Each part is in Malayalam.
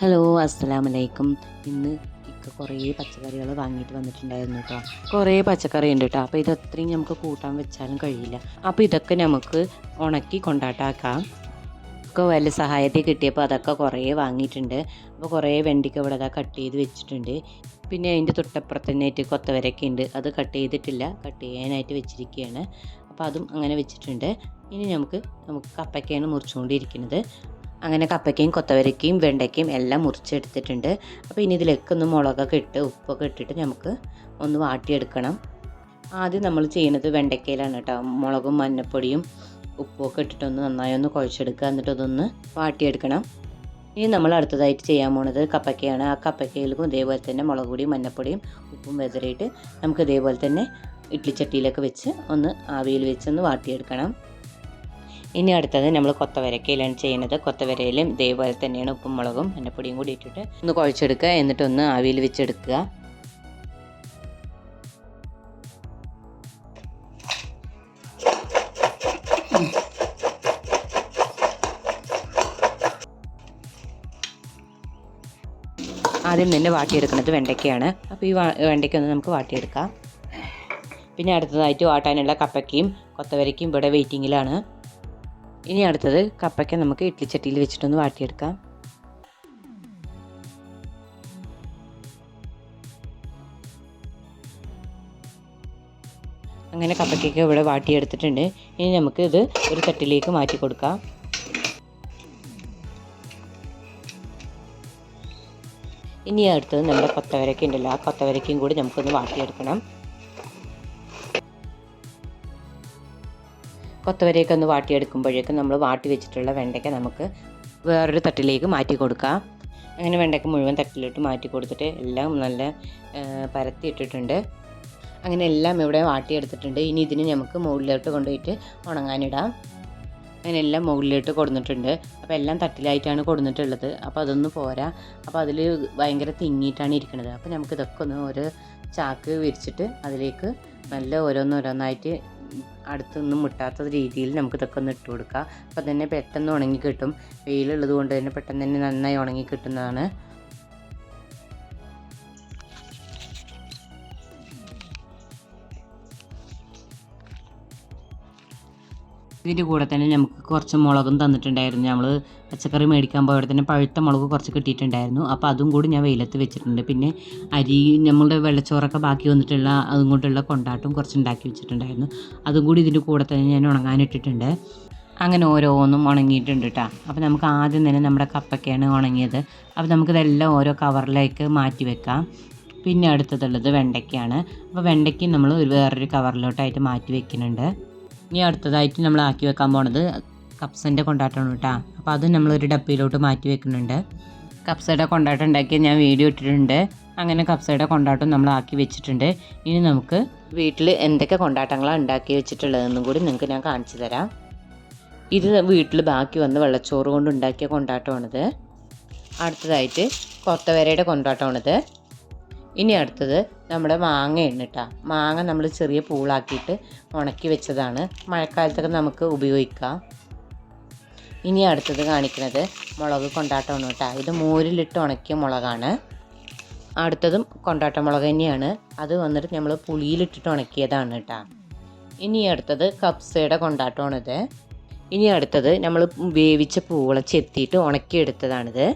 ഹലോ അസ്സലാമലൈക്കും. ഇന്ന് ഇക്ക കുറേ പച്ചക്കറികൾ വാങ്ങിയിട്ട് വന്നിട്ടുണ്ടായിരുന്നു കേട്ടോ കുറേ പച്ചക്കറി ഉണ്ട് കേട്ടോ അപ്പോൾ ഇതത്രയും നമുക്ക് കൂട്ടാൻ വെച്ചാലും കഴിയില്ല. അപ്പോൾ ഇതൊക്കെ നമുക്ക് ഉണക്കി കൊണ്ടാട്ടാക്കാം. ഒക്കെ വലിയ സഹായത്തിൽ കിട്ടിയപ്പോൾ അതൊക്കെ കുറേ വാങ്ങിയിട്ടുണ്ട് അപ്പോൾ കുറേ വെണ്ടിക്ക ഇവിടെ അതാ കട്ട് ചെയ്ത് വെച്ചിട്ടുണ്ട്. പിന്നെ അതിന്റെ തൊട്ടപ്പുറത്ത് തന്നെയായിട്ട് കൊത്തവരൊക്കെ ഉണ്ട് അത് കട്ട് ചെയ്തിട്ടില്ല. കട്ട് ചെയ്യാനായിട്ട് വെച്ചിരിക്കുകയാണ് അപ്പോൾ അതും അങ്ങനെ വെച്ചിട്ടുണ്ട്. ഇനി നമുക്ക് നമുക്ക് കപ്പയ്ക്കാണ് മുറിച്ചുകൊണ്ടിരിക്കുന്നത്. അങ്ങനെ കപ്പയ്ക്കയും കൊത്തവരക്കയും വെണ്ടയ്ക്കയും എല്ലാം മുറിച്ചെടുത്തിട്ടുണ്ട്. അപ്പോൾ ഇനി ഇതിലേക്ക് ഒന്ന് മുളകൊക്കെ ഇട്ട് ഉപ്പൊക്കെ ഇട്ടിട്ട് നമുക്ക് ഒന്ന് വാട്ടിയെടുക്കണം. ആദ്യം നമ്മൾ ചെയ്യുന്നത് വെണ്ടയ്ക്കയിലാണ് കേട്ടോ മുളകും മഞ്ഞപ്പൊടിയും ഉപ്പൊക്കെ ഇട്ടിട്ടൊന്ന് നന്നായി ഒന്ന് കുഴച്ചെടുക്കുക. എന്നിട്ട് അതൊന്ന് വാട്ടിയെടുക്കണം. ഇനി നമ്മൾ അടുത്തതായിട്ട് ചെയ്യാൻ പോണത് കപ്പയ്ക്കയാണ്. ആ കപ്പയ്ക്കയിലും ഇതേപോലെ തന്നെ മുളക് പൊടിയും മഞ്ഞപ്പൊടിയും ഉപ്പും വെതറിയിട്ട് നമുക്ക് ഇതേപോലെ തന്നെ ഇഡ്ലിച്ചട്ടിയിലൊക്കെ വെച്ച് ഒന്ന് ആവിയിൽ വെച്ചൊന്ന് വാട്ടിയെടുക്കണം. ഇനി അടുത്തത് നമ്മൾ കൊത്തവരക്കയിലാണ് ചെയ്യുന്നത്. കൊത്തവരയിലും ഇതേപോലെ തന്നെയാണ് ഉപ്പും മുളകും മഞ്ഞപ്പൊടിയും കൂടി ഇട്ടിട്ട് ഒന്ന് കുഴച്ചെടുക്കുക. എന്നിട്ടൊന്ന് ആവിയിൽ വെച്ചെടുക്കുക. ആദ്യം തന്നെ വാട്ടിയെടുക്കുന്നത് വെണ്ടയ്ക്കയാണ്. അപ്പോൾ ഈ വെണ്ടയ്ക്ക ഒന്ന് നമുക്ക് വാട്ടിയെടുക്കാം. പിന്നെ അടുത്തതായിട്ട് വാട്ടാനുള്ള കപ്പയ്ക്കയും കൊത്തവരയ്ക്കും ഇവിടെ വെയിറ്റിങ്ങിലാണ്. ഇനി അടുത്തത് കപ്പയ്ക്ക നമുക്ക് ഇഡ്ലിച്ചട്ടിയിൽ വെച്ചിട്ടൊന്ന് വാട്ടിയെടുക്കാം. അങ്ങനെ കപ്പയ്ക്കൊക്കെ ഇവിടെ വാട്ടിയെടുത്തിട്ടുണ്ട്. ഇനി നമുക്ക് ഇത് ഒരു തട്ടിലേക്ക് മാറ്റി കൊടുക്കാം. ഇനി അടുത്തത് നമ്മുടെ കൊത്തവരക്ക ഉണ്ടല്ലോ ആ കൊത്തവരക്കയും കൂടി നമുക്കൊന്ന് വാട്ടിയെടുക്കണം. കൊത്തവരയൊക്കെ ഒന്ന് വാട്ടിയെടുക്കുമ്പോഴേക്കും നമ്മൾ വാട്ടി വെച്ചിട്ടുള്ള വെണ്ടയ്ക്ക നമുക്ക് വേറൊരു തട്ടിലേക്ക് മാറ്റി കൊടുക്കാം. അങ്ങനെ വെണ്ടയ്ക്ക മുഴുവൻ തട്ടിലോട്ട് മാറ്റി കൊടുത്തിട്ട് എല്ലാം നല്ല പരത്തി ഇട്ടിട്ടുണ്ട്. അങ്ങനെ എല്ലാം ഇവിടെ വാട്ടിയെടുത്തിട്ടുണ്ട്. ഇനി ഇതിന് നമുക്ക് മുകളിലോട്ട് കൊണ്ടുപോയിട്ട് ഉണങ്ങാനിടാം. അങ്ങനെ എല്ലാം മുകളിലോട്ട് കൊടുത്തിട്ടുണ്ട് അപ്പോൾ എല്ലാം തട്ടിലായിട്ടാണ് കൊടുത്തിട്ടുള്ളത് അപ്പോൾ അതൊന്നും പോരാ. അപ്പോൾ അതിൽ ഭയങ്കര തിങ്ങിയിട്ടാണ് ഇരിക്കുന്നത്. അപ്പോൾ നമുക്ക് ഇതൊക്കെ ഒന്ന് ഒരു ചാക്ക് വിരിച്ചിട്ട് അതിലേക്ക് നല്ല ഓരോന്നോരോന്നായിട്ട് അടുത്തൊന്നും മുട്ടാത്ത രീതിയിൽ നമുക്ക് ഇതൊക്കെ ഒന്ന് ഇട്ട് കൊടുക്കാം. അപ്പോൾ തന്നെ പെട്ടെന്ന് ഉണങ്ങി കിട്ടും. വെയിലുള്ളത് കൊണ്ട് തന്നെ പെട്ടെന്ന് തന്നെ നന്നായി ഉണങ്ങി കിട്ടുന്നതാണ്. ഇതിന്റെ കൂടെ തന്നെ നമുക്ക് കുറച്ച് മുളകും തന്നിട്ടുണ്ടായിരുന്നു. നമ്മൾ പച്ചക്കറി മേടിക്കാൻ പോയവിടെ തന്നെ പഴുത്ത മുളക് കുറച്ച് കിട്ടിയിട്ടുണ്ടായിരുന്നു. അപ്പോൾ അതും കൂടി ഞാൻ വെയിലത്ത് വെച്ചിട്ടുണ്ട്. പിന്നെ അരി നമ്മളുടെ വെള്ളച്ചോറൊക്കെ ബാക്കി വന്നിട്ടുള്ള അതും കൊണ്ടുള്ള കൊണ്ടാട്ടം കുറച്ച് ഉണ്ടാക്കി വെച്ചിട്ടുണ്ടായിരുന്നു. അതും കൂടി ഇതിന്റെ കൂടെ തന്നെ ഞാൻ ഉണങ്ങാനിട്ടിട്ടുണ്ട് അങ്ങനെ ഓരോന്നും ഉണങ്ങിയിട്ടുണ്ട് കേട്ടോ അപ്പോൾ നമുക്ക് ആദ്യം തന്നെ നമ്മുടെ കപ്പയ്ക്കാണ് ഉണങ്ങിയത്. അപ്പോൾ നമുക്കിതെല്ലാം ഓരോ കവറിലേക്ക് മാറ്റി വെക്കാം. പിന്നെ അടുത്തതുള്ളത് വെണ്ടയ്ക്കയാണ് അപ്പോൾ വെണ്ടയ്ക്ക് നമ്മൾ ഒരു വേറൊരു കവറിലോട്ടായിട്ട് മാറ്റി വെക്കുന്നുണ്ട്. ഇനി അടുത്തതായിട്ട് നമ്മൾ ആക്കി വെക്കാൻ പോണത് കപ്സന്റെ കൊണ്ടാട്ടമാണ് കേട്ടോ. അപ്പോൾ അത് നമ്മളൊരു ഡപ്പയിലോട്ട് മാറ്റി വെക്കുന്നുണ്ട്. കപ്സയുടെ കൊണ്ടാട്ടം ഉണ്ടാക്കിയ ഞാൻ വീഡിയോ ഇട്ടിട്ടുണ്ട്. അങ്ങനെ കപ്സയുടെ കൊണ്ടാട്ടം നമ്മൾ ആക്കി വെച്ചിട്ടുണ്ട്. ഇനി നമുക്ക് വീട്ടിൽ എന്തൊക്കെ കൊണ്ടാട്ടങ്ങളാണ് ഉണ്ടാക്കി വെച്ചിട്ടുള്ളതെന്നും കൂടി നിങ്ങൾക്ക് ഞാൻ കാണിച്ചു തരാം. ഇത് വീട്ടിൽ ബാക്കി വന്ന് വെള്ളച്ചോറ് കൊണ്ട് ഉണ്ടാക്കിയ കൊണ്ടാട്ടമാണിത്. അടുത്തതായിട്ട് കൊത്തവരയുടെ കൊണ്ടാട്ടമാണിത്. ഇനി അടുത്തത് നമ്മുടെ മാങ്ങയാണ് കേട്ടോ മാങ്ങ നമ്മൾ ചെറിയ പൂളാക്കിയിട്ട് ഉണക്കി വെച്ചതാണ്. മഴക്കാലത്തൊക്കെ നമുക്ക് ഉപയോഗിക്കാം. ഇനി അടുത്തത് കാണിക്കുന്നത് മുളക് കൊണ്ടാട്ടമാണ് കേട്ടോ ഇത് മോരിലിട്ട് ഉണക്കിയ മുളകാണ്. അടുത്തതും കൊണ്ടാട്ട മുളക് തന്നെയാണ്. അത് വന്നിട്ട് നമ്മൾ പുളിയിലിട്ടിട്ട് ഉണക്കിയതാണ് കേട്ടോ ഇനി അടുത്തത് കപ്സയുടെ കൊണ്ടാട്ടമാണിത് ഇനി അടുത്തത് നമ്മൾ വേവിച്ച പൂള ചെത്തിയിട്ട് ഉണക്കിയെടുത്തതാണിത്.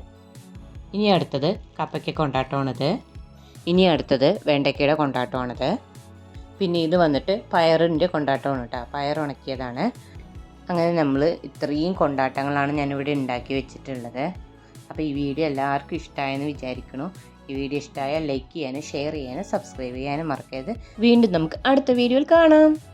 ഇനി അടുത്തത് കപ്പയ്ക്ക കൊണ്ടാട്ടമാണിത് ഇനി അടുത്തത് വെണ്ടയ്ക്കയുടെ കൊണ്ടാട്ടമാണത്. പിന്നെ ഇത് വന്നിട്ട് പയറിന്റെ കൊണ്ടാട്ടമാണ് കേട്ടോ. പയർ ഉണക്കിയതാണ്. അങ്ങനെ നമ്മൾ ഇത്രയും കൊണ്ടാട്ടങ്ങളാണ് ഞാനിവിടെ ഉണ്ടാക്കി വെച്ചിട്ടുള്ളത്. അപ്പോൾ ഈ വീഡിയോ എല്ലാവർക്കും ഇഷ്ടമായെന്ന് വിചാരിക്കണു ഈ വീഡിയോ ഇഷ്ടമായാൽ ലൈക്ക് ചെയ്യാനും ഷെയർ ചെയ്യാനും സബ്സ്ക്രൈബ് ചെയ്യാനും മറക്കരുത്. വീണ്ടും നമുക്ക് അടുത്ത വീഡിയോയിൽ കാണാം.